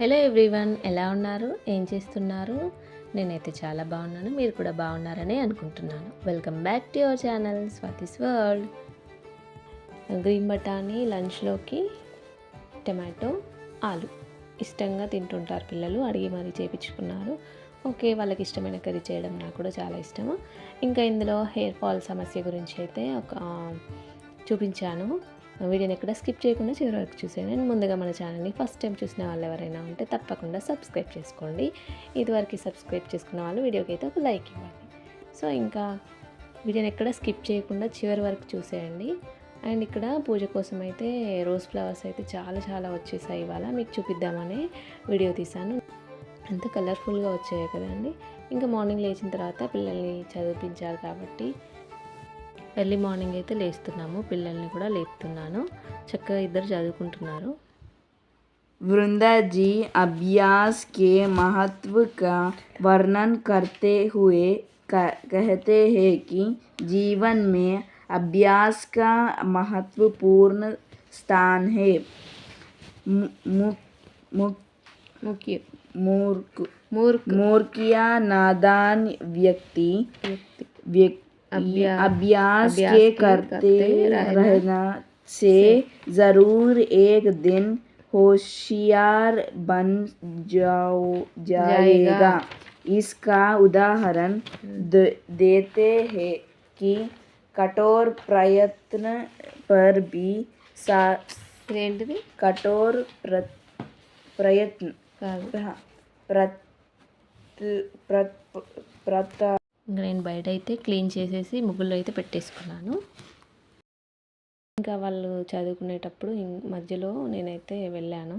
Hello everyone ఎలా ఉన్నారు? ఏం చేస్తున్నారు? నేనైతే చాలా బాగున్నాను మీరు కూడా బాగున్నారని అనుకుంటున్నాను. Welcome back to your channel Swathi's world green బఠానీ లంచ్లోకి టమాటో ఆలు. ఇష్టంగా తింటుంటారు పిల్లలు అడిగి మరీ చేపించుకున్నారు. ఓకే వాళ్ళకి ఇష్టమైన కర్రీ చేయడం నాకు కూడా చాలా ఇష్టము. ఇంకా ఇందులో హెయిర్ ఫాల్ సమస్య గురించి అయితే ఒక చూపించాను. వీడియోని ఎక్కడ స్కిప్ చేయకుండా చివరి వరకు చూసేయండి. నేను ముందుగా మన ఛానల్ని ఫస్ట్ టైం చూసిన వాళ్ళు ఎవరైనా ఉంటే తప్పకుండా సబ్స్క్రైబ్ చేసుకోండి. ఇదివరకు సబ్స్క్రైబ్ చేసుకున్న వాళ్ళు వీడియోకి అయితే ఒక లైక్ ఇవ్వండి. సో ఇంకా వీడియోని ఎక్కడ స్కిప్ చేయకుండా చివరి వరకు చూసేయండి. అండ్ ఇక్కడ పూజ కోసం అయితే రోజ్ ఫ్లవర్స్ అయితే చాలా చాలా వచ్చేసాయి ఇవాళ. మీకు చూపిద్దామని వీడియో తీశాను. అంత కలర్ఫుల్గా వచ్చాయి కదండి. ఇంకా మార్నింగ్ లేచిన తర్వాత పిల్లల్ని చదివించాలి కాబట్టి ఎర్లీ మార్నింగ్ అయితే లేస్తున్నాము పిల్లల్ని కూడా లేపుతున్నాను చక్కగా ఇద్దరు చదువుకుంటున్నారు वृंदा जी अभ्यास के महत्व का वर्णन करते हुए क- कहते हैं कि जीवन में अभ्यास का महत्वपूर्ण स्थान है मु- मु- मु- ముఖ్య मूर्ख మూర్ఖ मूर्खिया नादान व्यक्ति వ్యక్తి व्यक्ति अभ्या- अभ्यास के करते रहना से ज़रूर एक दिन होशियार बन जाओ जाएगा। इसका उदाहरण हम्म। देते हैं कि कठोर प्रयत्न पर भी कठोर प्रयत्न हाँ। हाँ। प्रत प्रत प्रत ఇంకా నేను బయట అయితే క్లీన్ చేసేసి ముగ్గుల్లో అయితే పెట్టేసుకున్నాను. ఇంకా వాళ్ళు చదువుకునేటప్పుడు మధ్యలో నేనైతే వెళ్ళాను.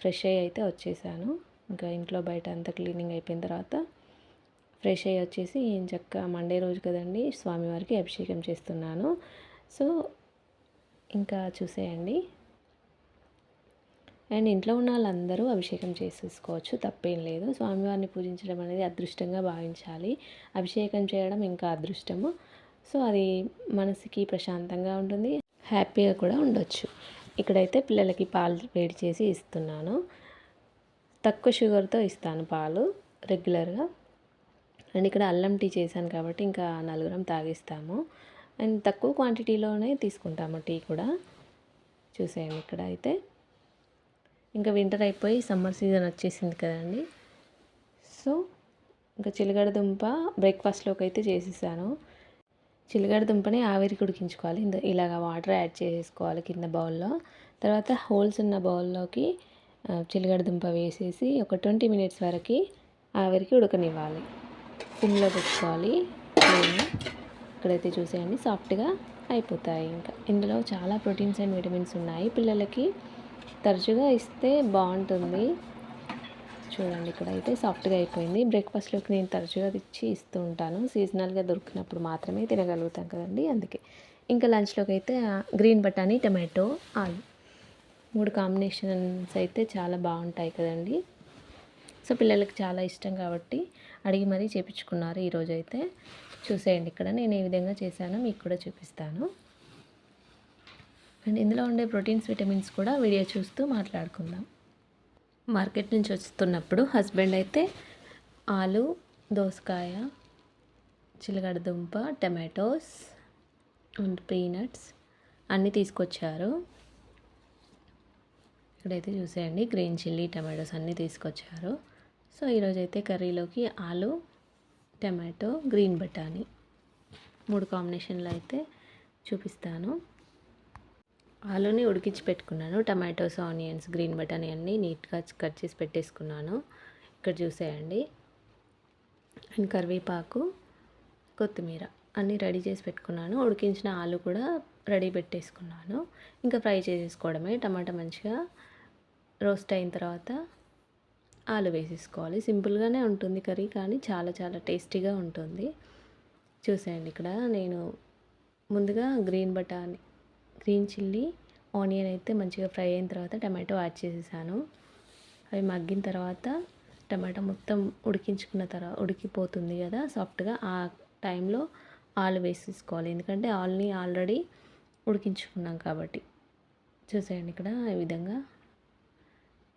ఫ్రెష్ అయ్యి అయితే వచ్చేసాను. ఇంకా ఇంట్లో బయట అంతా క్లీనింగ్ అయిపోయిన తర్వాత ఫ్రెష్ అయ్యి వచ్చేసి చక్క మండే రోజు కదండి స్వామివారికి అభిషేకం చేస్తున్నాను. సో ఇంకా చూసేయండి. అండ్ ఇంట్లో ఉన్న వాళ్ళందరూ అభిషేకం చేసేసుకోవచ్చు తప్పేం లేదు. స్వామివారిని పూజించడం అనేది అదృష్టంగా భావించాలి. అభిషేకం చేయడం ఇంకా అదృష్టము. సో అది మనసుకి ప్రశాంతంగా ఉంటుంది హ్యాపీగా కూడా ఉండొచ్చు. ఇక్కడైతే పిల్లలకి పాలు వేడి చేసి ఇస్తున్నాను. తక్కువ షుగర్తో ఇస్తాను పాలు రెగ్యులర్గా. అండ్ ఇక్కడ అల్లం టీ చేశాను కాబట్టి ఇంకా నలుగురం తాగిస్తాము. అండ్ తక్కువ క్వాంటిటీలోనే తీసుకుంటాము టీ కూడా. చూసేయండి ఇక్కడ అయితే ఇంకా వింటర్ అయిపోయి సమ్మర్ సీజన్ వచ్చేసింది కదండి. సో ఇంకా చిలగడ దుంప బ్రేక్ఫాస్ట్లోకి అయితే చేసేసాను. చిలగడ దుంపని ఆవిరికి ఉడికించుకోవాలి ఇంద ఇలాగ వాటర్ యాడ్ చేసేసుకోవాలి కింద బౌల్లో తర్వాత హోల్స్ ఉన్న బౌల్లోకి ఆ, చిలగడ దుంప వేసేసి ఒక ట్వంటీ మినిట్స్ వరకు ఆవిరికి ఉడకనివ్వాలి. సిమ్లో పెట్టుకోవాలి. ఇక్కడైతే చూసేయండి సాఫ్ట్గా అయిపోతాయి ఇంకా. ఇందులో చాలా ప్రోటీన్స్ అండ్ విటమిన్స్ ఉన్నాయి పిల్లలకి. తరచుగా ఇస్తే బాగుంటుంది. చూడండి ఇక్కడ అయితే సాఫ్ట్గా అయిపోయింది. బ్రేక్ఫాస్ట్లోకి నేను తరచుగా ఇచ్చి ఇస్తూ ఉంటాను. సీజనల్గా దొరికినప్పుడు మాత్రమే తినగలుగుతాం కదండి అందుకే. ఇంకా లంచ్లోకి అయితే గ్రీన్ బఠానీ టమాటో ఆలు మూడు కాంబినేషన్స్ అయితే చాలా బాగుంటాయి కదండి. సో పిల్లలకి చాలా ఇష్టం కాబట్టి అడిగి మరీ చేపించుకున్నారు ఈరోజు అయితే చూసేయండి ఇక్కడ నేను ఏ విధంగా చేశానో మీకు కూడా చూపిస్తాను. అండ్ ఇందులో ఉండే ప్రోటీన్స్ విటమిన్స్ కూడా వీడియో చూస్తూ మాట్లాడుకుందాం. మార్కెట్ నుంచి వస్తున్నప్పుడు హస్బెండ్ అయితే ఆలు దోసకాయ చిలగడ దుంప టమాటోస్ అండ్ పీనట్స్ అన్నీ తీసుకొచ్చారు. ఇక్కడైతే చూసేయండి గ్రీన్ చిల్లీ టమాటోస్ అన్నీ తీసుకొచ్చారు. సో ఈరోజైతే కర్రీలోకి ఆలు టమాటో గ్రీన్ బఠానీ మూడు కాంబినేషన్లో అయితే చూపిస్తాను. ఆలుని ఉడికించి పెట్టుకున్నాను. టమాటోస్ ఆనియన్స్ గ్రీన్ బటానీ అన్నీ నీట్గా కట్ చేసి పెట్టేసుకున్నాను. ఇక్కడ చూసేయండి. అండ్ కరివేపాకు కొత్తిమీర అన్నీ రెడీ చేసి పెట్టుకున్నాను. ఉడికించిన ఆలు కూడా రెడీ పెట్టేసుకున్నాను. ఇంకా ఫ్రై చేసేసుకోవడమే. టమాటా మంచిగా రోస్ట్ అయిన తర్వాత ఆలు వేసేసుకోవాలి. సింపుల్గానే ఉంటుంది కర్రీ కానీ చాలా చాలా టేస్టీగా ఉంటుంది. చూసేయండి ఇక్కడ. నేను ముందుగా గ్రీన్ బటానీ గ్రీన్ చిల్లీ ఆనియన్ అయితే మంచిగా ఫ్రై అయిన తర్వాత టమాటో యాడ్ చేసేసాను. అవి మగ్గిన తర్వాత టమాటో మొత్తం ఉడికించుకున్న తర్వాత ఉడికిపోతుంది కదా సాఫ్ట్గా ఆ టైంలో ఆలు వేసేసుకోవాలి. ఎందుకంటే ఆల్ని ఆల్రెడీ ఉడికించుకున్నాం కాబట్టి. చూసేయండి ఇక్కడ ఈ విధంగా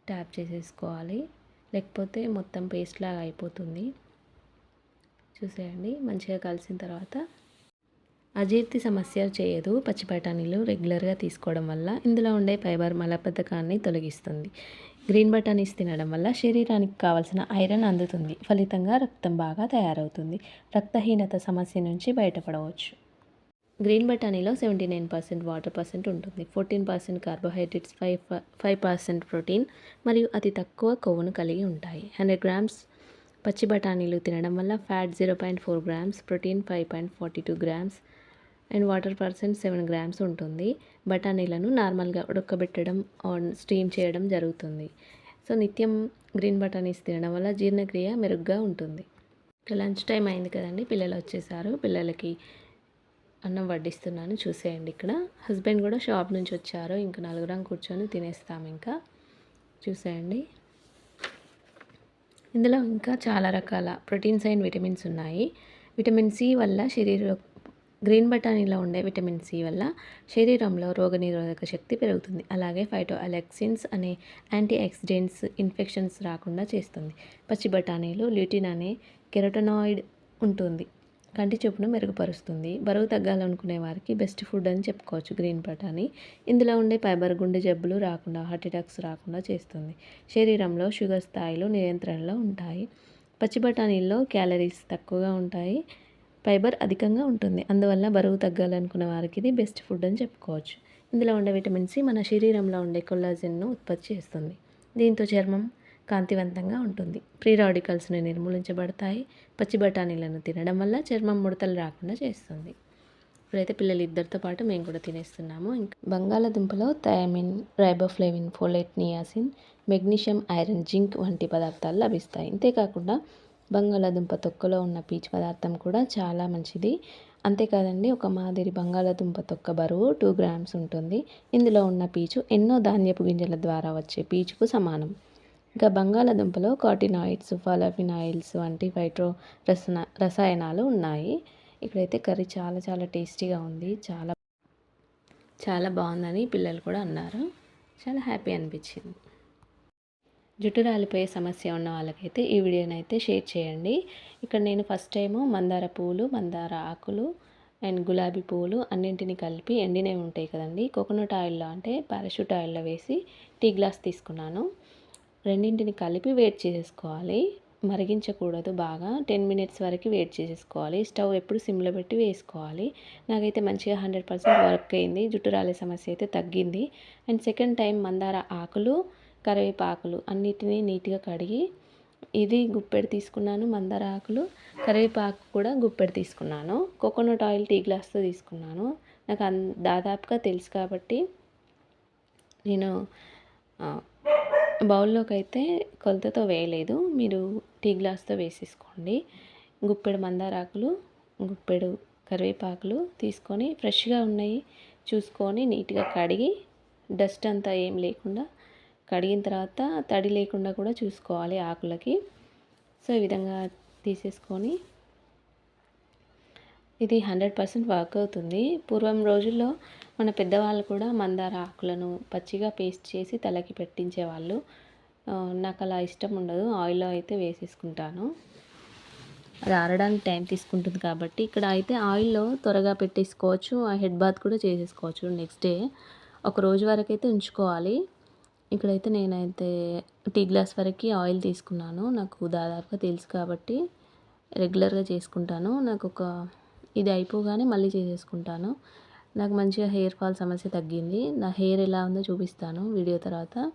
ట్యాప్ చేసేసుకోవాలి. లేకపోతే మొత్తం పేస్ట్ లాగా అయిపోతుంది. చూసేయండి మంచిగా కలిసిన తర్వాత అజీర్తి సమస్య చేయదు. పచ్చి బఠానీలు రెగ్యులర్గా తీసుకోవడం వల్ల ఇందులో ఉండే ఫైబర్ మలబద్ధకాన్ని తొలగిస్తుంది. గ్రీన్ బఠానీస్ తినడం వల్ల శరీరానికి కావాల్సిన ఐరన్ అందుతుంది. ఫలితంగా రక్తం బాగా తయారవుతుంది. రక్తహీనత సమస్య నుంచి బయటపడవచ్చు. Green బఠానీలో seventy nine percent water percent ఉంటుంది. Fourteen percent carbohydrates five five percent protein మరియు అతి తక్కువ కొవ్వును కలిగి ఉంటాయి. హండ్రెడ్ గ్రామ్స్ పచ్చి బఠానీలు తినడం వల్ల fat zero point four grams protein five point forty two grams and water percent seven grams ఉంటుంది. బఠానీలను నార్మల్గా ఉడకబెట్టడం ఆన్ స్టీమ్ చేయడం జరుగుతుంది. సో నిత్యం గ్రీన్ బఠానీస్ తినడం వల్ల జీర్ణక్రియ మెరుగ్గా ఉంటుంది. లంచ్ టైం అయింది కదండి. పిల్లలు వచ్చేసారు. పిల్లలకి అన్నం వడ్డిస్తున్నాను. చూసేయండి ఇక్కడ. హస్బెండ్ కూడా షాప్ నుంచి వచ్చారు. ఇంకా నలుగురం కూర్చొని తినేస్తాం ఇంకా. చూసేయండి. ఇందులో ఇంకా చాలా రకాల ప్రోటీన్స్ అండ్ విటమిన్స్ ఉన్నాయి. విటమిన్ సి వల్ల శరీర గ్రీన్ బఠానీలో ఉండే విటమిన్ సి వల్ల శరీరంలో రోగనిరోధక శక్తి పెరుగుతుంది. అలాగే ఫైటో అలెక్సిన్స్ అనే యాంటీ ఆక్సిడెంట్స్ ఇన్ఫెక్షన్స్ రాకుండా చేస్తుంది. పచ్చి బఠానీలు ల్యూటిన్ అనే కెరటనాయిడ్ ఉంటుంది. కంటి చూపును మెరుగుపరుస్తుంది. బరువు తగ్గాలనుకునే వారికి బెస్ట్ ఫుడ్ అని చెప్పుకోవచ్చు గ్రీన్ బఠానీ. ఇందులో ఉండే ఫైబర్ గుండె జబ్బులు రాకుండా హార్ట్ అటాక్స్ రాకుండా చేస్తుంది. శరీరంలో షుగర్ స్థాయిలు నియంత్రణలో ఉంటాయి. పచ్చి బఠానీల్లో క్యాలరీస్ తక్కువగా ఉంటాయి. ఫైబర్ అధికంగా ఉంటుంది. అందువల్ల బరువు తగ్గాలనుకున్న వారికి ఇది బెస్ట్ ఫుడ్ అని చెప్పుకోవచ్చు. ఇందులో ఉండే విటమిన్ సి మన శరీరంలో ఉండే కొల్లాజిన్ను ఉత్పత్తి చేస్తుంది. దీంతో చర్మం కాంతివంతంగా ఉంటుంది. ఫ్రీ రాడికల్స్ని నిర్మూలించబడతాయి. పచ్చి బఠానీలను తినడం వల్ల చర్మం ముడతలు రాకుండా చేస్తుంది. ఇప్పుడైతే పిల్లలు ఇద్దరితో పాటు మేము కూడా తినేస్తున్నాము. ఇంకా బంగాళాదుంపలో thiamine riboflavin folate niacin magnesium iron zinc వంటి పదార్థాలు లభిస్తాయి. అంతేకాకుండా బంగాళాదుంప తొక్కలో ఉన్న పీచు పదార్థం కూడా చాలా మంచిది. అంతేకాదండి ఒక మాదిరి బంగాళాదుంప తొక్క బరువు టూ గ్రామ్స్ ఉంటుంది. ఇందులో ఉన్న పీచు ఎన్నో ధాన్యపు గింజల ద్వారా వచ్చే పీచుకు సమానం. ఇంకా బంగాళాదుంపలో కాటినాయిడ్స్ ఫాలఫినాయిల్స్ వంటి ఫైట్రో రసన రసాయనాలు ఉన్నాయి. ఇక్కడైతే కర్రీ చాలా చాలా టేస్టీగా ఉంది. చాలా చాలా బాగుందని పిల్లలు కూడా అన్నారు. చాలా హ్యాపీ అనిపించింది. జుట్టు రాలిపోయే సమస్య ఉన్న వాళ్ళకైతే ఈ వీడియోని అయితే షేర్ చేయండి. ఇక్కడ నేను ఫస్ట్ టైము మందార పువ్వులు మందార ఆకులు అండ్ గులాబీ పువ్వులు అన్నింటిని కలిపి ఎండినవి ఉంటాయి కదండి. కోకోనట్ ఆయిల్లో అంటే పారాషూట్ ఆయిల్లో వేసి టీ గ్లాస్ తీసుకున్నాను. రెండింటిని కలిపి వేట్ చేసేసుకోవాలి. మరిగించకూడదు బాగా. టెన్ మినిట్స్ వరకు వెయిట్ చేసేసుకోవాలి. స్టవ్ ఎప్పుడు సిమ్లో పెట్టి వేసుకోవాలి. నాకైతే మంచిగా హండ్రెడ్ పర్సెంట్ వర్క్ అయింది. జుట్టు రాలే సమస్య అయితే తగ్గింది. అండ్ సెకండ్ టైం మందార ఆకులు కరివేపాకులు అన్నిటినీ నీట్గా కడిగి ఇది గుప్పెడు తీసుకున్నాను మందార ఆకులు కరివేపాకు కూడా గుప్పెడు తీసుకున్నాను కోకోనట్ ఆయిల్ టీ గ్లాస్తో తీసుకున్నాను. నాకు అన్ దాదాపుగా తెలుసు కాబట్టి నేను బౌల్లోకి అయితే కొలతతో వేయలేదు. మీరు టీ గ్లాస్తో వేసేసుకోండి. గుప్పెడు మందారాకులు గుప్పెడు కరివేపాకులు తీసుకొని ఫ్రెష్గా ఉన్నాయి చూసుకొని నీట్గా కడిగి డస్ట్ అంతా ఏం లేకుండా కడిగిన తర్వాత తడి లేకుండా కూడా చూసుకోవాలి ఆకులకి. సో ఈ విధంగా తీసేసుకొని ఇది హండ్రెడ్ పర్సెంట్ వర్క్ అవుతుంది. పూర్వం రోజుల్లో మన పెద్దవాళ్ళు కూడా మందార ఆకులను పచ్చిగా పేస్ట్ చేసి తలకి పెట్టించేవాళ్ళు నాకు అలా ఇష్టం ఉండదు. ఆయిల్లో అయితే వేసేసుకుంటాను. అది ఆరడానికి టైం తీసుకుంటుంది కాబట్టి ఇక్కడ అయితే ఆయిల్లో త్వరగా పెట్టేసుకోవచ్చు. ఆ హెడ్ బాత్ కూడా చేసేసుకోవచ్చు. నెక్స్ట్ డే ఒక రోజు వరకు అయితే ఉంచుకోవాలి. ఇక్కడైతే నేనైతే టీ గ్లాస్ వరకు ఆయిల్ తీసుకున్నాను. నాకు దాదాపుగా తెలుసు కాబట్టి రెగ్యులర్గా చేసుకుంటాను. నాకు ఒక ఇది అయిపోగానే మళ్ళీ చేసేసుకుంటాను. నాకు మంచిగా హెయిర్ ఫాల్ సమస్య తగ్గింది. నా హెయిర్ ఎలా ఉందో చూపిస్తాను వీడియో తర్వాత.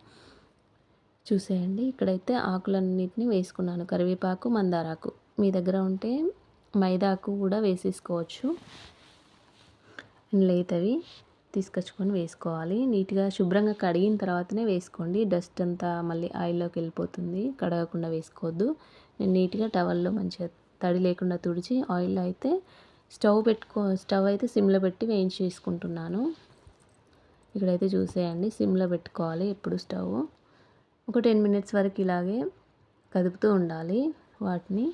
చూసేయండి. ఇక్కడైతే ఆకులన్నిటిని వేసుకున్నాను. కరివేపాకు మందారాకు. మీ దగ్గర ఉంటే మైదాకు కూడా వేసేసుకోవచ్చు. లేతవి. తీసుకొచ్చుకొని వేసుకోవాలి. నీట్గా శుభ్రంగా కడిగిన తర్వాతనే వేసుకోండి. డస్ట్ అంతా మళ్ళీ ఆయిల్లోకి వెళ్ళిపోతుంది. కడగకుండా వేసుకోవద్దు. నేను నీట్గా టవల్లో మంచిగా తడి లేకుండా తుడిచి ఆయిల్లో అయితే స్టవ్ పెట్టుకో స్టవ్ అయితే సిమ్లో పెట్టి వేయించి చేసుకుంటున్నాను ఇక్కడైతే చూసేయండి. సిమ్లో పెట్టుకోవాలి ఎప్పుడు స్టవ్. ఒక టెన్ మినిట్స్ వరకు ఇలాగే కదుపుతూ ఉండాలి వాటిని.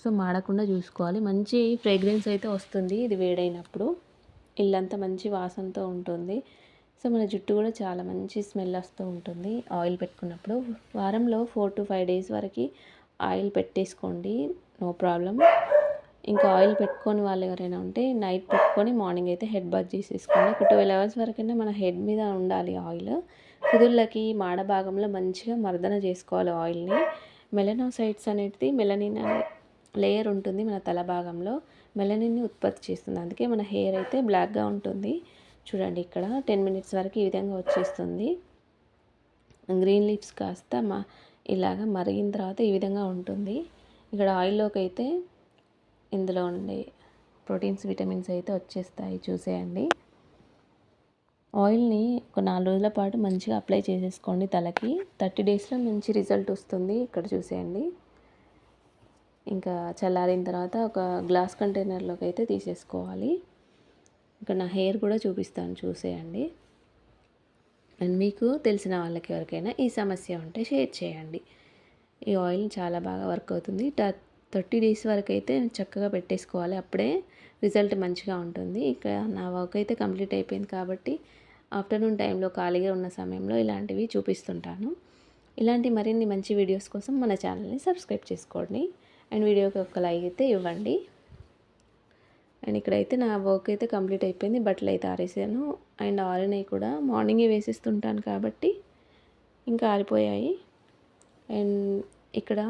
సో మాడకుండా చూసుకోవాలి. మంచి ఫ్రేగ్రెన్స్ అయితే వస్తుంది. ఇది వేడైనప్పుడు. ఇల్లంతా మంచి వాసనతో ఉంటుంది. సో మన జుట్టు కూడా చాలా మంచి స్మెల్ వస్తూ ఉంటుంది ఆయిల్ పెట్టుకున్నప్పుడు. వారంలో ఫోర్ టు ఫైవ్ డేస్ వరకు ఆయిల్ పెట్టేసుకోండి. నో ప్రాబ్లం ఇంకా ఆయిల్ పెట్టుకొని వాళ్ళు ఎవరైనా ఉంటే నైట్ పెట్టుకొని మార్నింగ్ అయితే హెడ్ బాత్ చేసేసుకోండి. ఒక ట్వెల్వ్ అవర్స్ వరకైనా మన హెడ్ మీద ఉండాలి ఆయిల్. కుదుళ్ళకి మాడ భాగంలో మంచిగా మర్దన చేసుకోవాలి ఆయిల్ని. మెలనోసైట్స్ అనేది మెలనిన్ అనే లేయర్ ఉంటుంది మన తల భాగంలో. మెలనిన్ని ఉత్పత్తి చేస్తుంది. అందుకే మన హెయిర్ అయితే బ్లాక్గా ఉంటుంది. చూడండి ఇక్కడ టెన్ మినిట్స్ వరకు ఈ విధంగా వచ్చేస్తుంది. గ్రీన్ లీవ్స్ కాస్త మా ఇలాగ మరిగిన తర్వాత ఈ విధంగా ఉంటుంది. ఇక్కడ ఆయిల్లోకి అయితే ఇందులో ఉండే ప్రోటీన్స్ విటమిన్స్ అయితే వచ్చేస్తాయి. చూసేయండి. ఆయిల్ని ఒక నాలుగు రోజుల పాటు మంచిగా అప్లై చేసేసుకోండి తలకి. థర్టీ డేస్లో మంచి రిజల్ట్ వస్తుంది. ఇక్కడ చూసేయండి. ఇంకా చల్లారిన తర్వాత ఒక గ్లాస్ కంటైనర్లోకి అయితే తీసేసుకోవాలి. ఇక్కడ నా హెయిర్ కూడా చూపిస్తాను చూసేయండి. అండ్ మీకు తెలిసిన వాళ్ళకి ఎవరికైనా ఈ సమస్య ఉంటే షేర్ చేయండి. ఈ ఆయిల్ చాలా బాగా వర్క్ అవుతుంది. థర్టీ డేస్ వరకు అయితే చక్కగా పెట్టేసుకోవాలి. అప్పుడే రిజల్ట్ మంచిగా ఉంటుంది. ఇక్కడ నా వర్క్ అయితే కంప్లీట్ అయిపోయింది కాబట్టి ఆఫ్టర్నూన్ టైంలో ఖాళీగా ఉన్న సమయంలో ఇలాంటివి చూపిస్తుంటాను. ఇలాంటి మరిన్ని మంచి వీడియోస్ కోసం మన ఛానల్ని సబ్స్క్రైబ్ చేసుకోండి. అండ్ వీడియోకి ఒక లైక్ అయితే ఇవ్వండి. అండ్ ఇక్కడైతే నా వర్క్ అయితే కంప్లీట్ అయిపోయింది. బట్టలు అయితే ఆరేసాను. అండ్ ఆరినవి కూడా మార్నింగే వేసేస్తుంటాను కాబట్టి ఇంకా ఆరిపోయాయి. అండ్ ఇక్కడ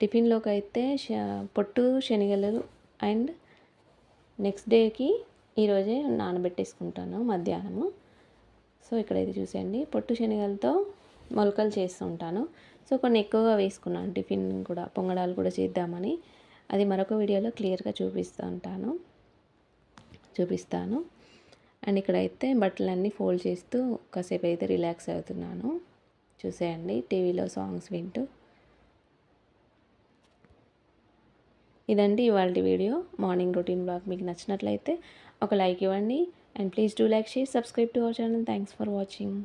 టిఫిన్లోకి అయితే పొట్టు శనగలు అండ్ నెక్స్ట్ డేకి ఈరోజే నానబెట్టేసుకుంటాను మధ్యాహ్నము. సో ఇక్కడైతే చూసేయండి. పొట్టు శనగలతో మొలకలు చేస్తుంటాను. సో కొన్ని ఎక్కువగా వేసుకున్నాను టిఫిన్ కూడా పొంగడాలు కూడా చేద్దామని. అది మరొక వీడియోలో క్లియర్గా చూపిస్తూ ఉంటాను చూపిస్తాను. అండ్ ఇక్కడైతే బట్టలన్నీ ఫోల్డ్ చేస్తూ కాసేపు అయితే రిలాక్స్ అవుతున్నాను. చూసేయండి టీవీలో సాంగ్స్ వింటూ. ఇదండి ఇవాళ వీడియో. మార్నింగ్ రొటీన్ బ్లాగ్ మీకు నచ్చినట్లయితే ఒక లైక్ ఇవ్వండి. And please do like share subscribe to our channel. Thanks for watching.